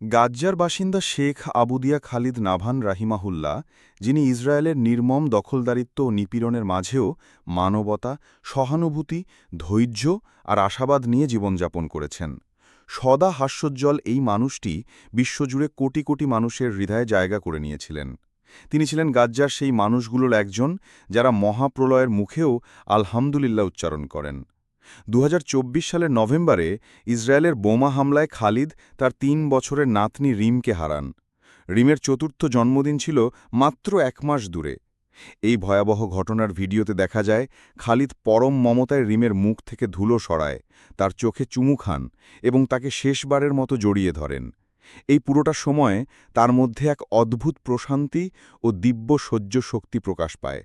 গাজ্জার বাসিন্দা শেখ আবুদিয়া খালিদ নাভান রাহিমাহুল্লাহ, যিনি ইসরায়েলের নির্মম দখলদারিত্ব ও নিপীড়নের মাঝেও মানবতা, সহানুভূতি, ধৈর্য আর আশাবাদ নিয়ে জীবনযাপন করেছেন। সদা হাস্যোজ্জ্বল এই মানুষটি বিশ্বজুড়ে কোটি কোটি মানুষের হৃদয়ে জায়গা করে নিয়েছিলেন। তিনি ছিলেন গাজ্জার সেই মানুষগুলোর একজন যারা মহাপ্রলয়ের মুখেও আলহামদুলিল্লাহ উচ্চারণ করেন। দু হাজার চব্বিশ সালের নভেম্বরে ইসরায়েলের বোমা হামলায় খালিদ তার তিন বছরের নাতনি রিমকে হারান। রিমের চতুর্থ জন্মদিন ছিল মাত্র এক মাস দূরে। এই ভয়াবহ ঘটনার ভিডিওতে দেখা যায়, খালিদ পরম মমতায় রিমের মুখ থেকে ধুলো সরায়, তার চোখে চুমু খান এবং তাকে শেষবারের মতো জড়িয়ে ধরেন। এই পুরোটা সময় তার মধ্যে এক অদ্ভুত প্রশান্তি ও দিব্য সহ্য শক্তি প্রকাশ পায়।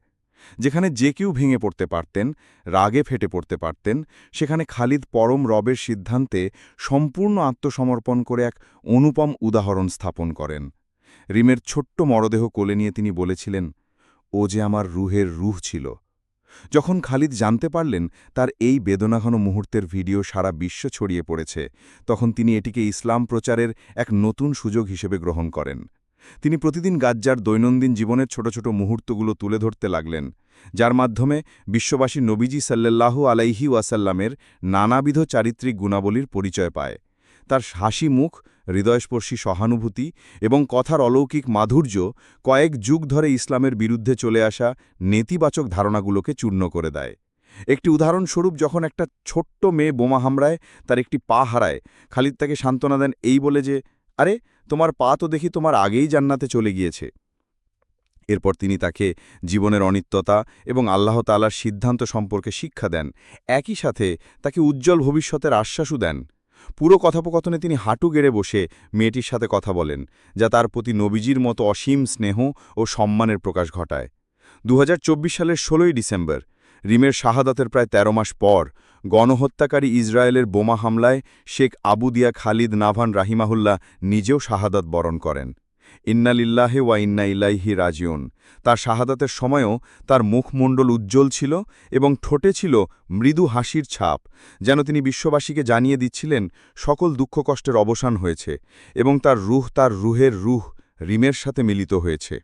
যেখানে যে কেউ ভেঙে পড়তে পারতেন, রাগে ফেটে পড়তে পারতেন, সেখানে খালিদ পরম রবের সিদ্ধান্তে সম্পূর্ণ আত্মসমর্পণ করে এক অনুপম উদাহরণ স্থাপন করেন। রিমের ছোট্ট মরদেহ কোলে নিয়ে তিনি বলেছিলেন, ও যে আমার রুহের রুহ ছিল। যখন খালিদ জানতে পারলেন তার এই বেদনাঘন মুহূর্তের ভিডিও সারা বিশ্ব ছড়িয়ে পড়েছে, তখন তিনি এটিকে ইসলাম প্রচারের এক নতুন সুযোগ হিসেবে গ্রহণ করেন। তিনি প্রতিদিন গাজ্জার দৈনন্দিন জীবনের ছোট ছোট মুহূর্তগুলো তুলে ধরতে লাগলেন, যার মাধ্যমে বিশ্ববাসী নবীজি সাল্লাল্লাহু আলাইহি ওয়াসাল্লামের নানাবিধ চারিত্রিক গুণাবলীর পরিচয় পায়। তার হাসি মুখ, হৃদয়স্পর্শী সহানুভূতি এবং কথার অলৌকিক মাধুর্য কয়েক যুগ ধরে ইসলামের বিরুদ্ধে চলে আসা নেতিবাচক ধারণাগুলোকে চূর্ণ করে দেয়। একটি উদাহরণস্বরূপ, যখন একটা ছোট্ট মেয়ে বোমা হামড়ায় তার একটি পা হারায়, খালিদ তাকে সান্ত্বনা দেন এই বলে যে আরে, তোমার পা তো দেখি তোমার আগেই জান্নাতে চলে গিয়েছে। এরপর তিনি তাকে জীবনের অনিত্যতা এবং আল্লাহ তালার সিদ্ধান্ত সম্পর্কে শিক্ষা দেন। একই সাথে তাকে উজ্জ্বল ভবিষ্যতের আশ্বাসও দেন। পুরো কথোপকথনে তিনি হাঁটু গেড়ে বসে মেয়েটির সাথে কথা বলেন, যা তার প্রতি নবীজির মতো অসীম স্নেহ ও সম্মানের প্রকাশ ঘটায়। দু হাজার চব্বিশ সালের ষোলোই ডিসেম্বর রিমের শাহাদাতের প্রায় ১৩ মাস পর গণহত্যাকারী ইসরায়েলের বোমা হামলায় শেখ আবুদিয়া খালিদ নাভান রাহিমাহুল্লাহ নিজেও শাহাদাত বরণ করেন। ইন্নালিল্লাহে ওয়া ইন্না ইলাইহি রাজিউন। তার শাহাদাতের সময়ও তার মুখমণ্ডল উজ্জ্বল ছিল এবং ঠোঁটে ছিল মৃদু হাসির ছাপ, যেন তিনি বিশ্ববাসীকে জানিয়ে দিচ্ছিলেন, সকল দুঃখ কষ্টের অবসান হয়েছে এবং তার রুহ তার রুহের রুহ রিমের সাথে মিলিত হয়েছে।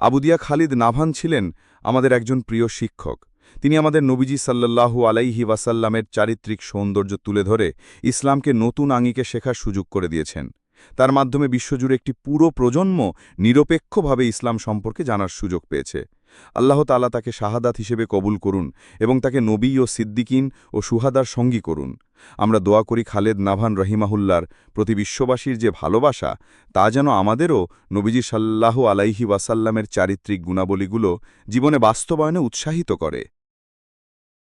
আবুদিয়া খালিদ নাভান ছিলেন আমাদের একজন প্রিয় শিক্ষক। তিনি আমাদের নবীজি সাল্লাল্লাহু আলাইহি ওয়াসাল্লামের চারিত্রিক সৌন্দর্য তুলে ধরে ইসলামকে নতুন আঙিকে শেখার সুযোগ করে দিয়েছেন। তার মাধ্যমে বিশ্বজুড়ে একটি পুরো প্রজন্ম নিরপেক্ষভাবে ইসলাম সম্পর্কে জানার সুযোগ পেয়েছে। আল্লাহ তালা তাকে শাহাদাত হিসেবে কবুল করুন এবং তাকে নবী ও সিদ্দিকিন ও সুহাদার সঙ্গী করুন। আমরা দোয়া করি খালেদ নাভান রহিমাহুল্লার প্রতি বিশ্ববাসীর যে ভালোবাসা, তা যেন আমাদেরও নবীজি সাল্লাহ আলাইহি ওয়াসাল্লামের চারিত্রিক গুণাবলীগুলো জীবনে বাস্তবায়নে উৎসাহিত করে।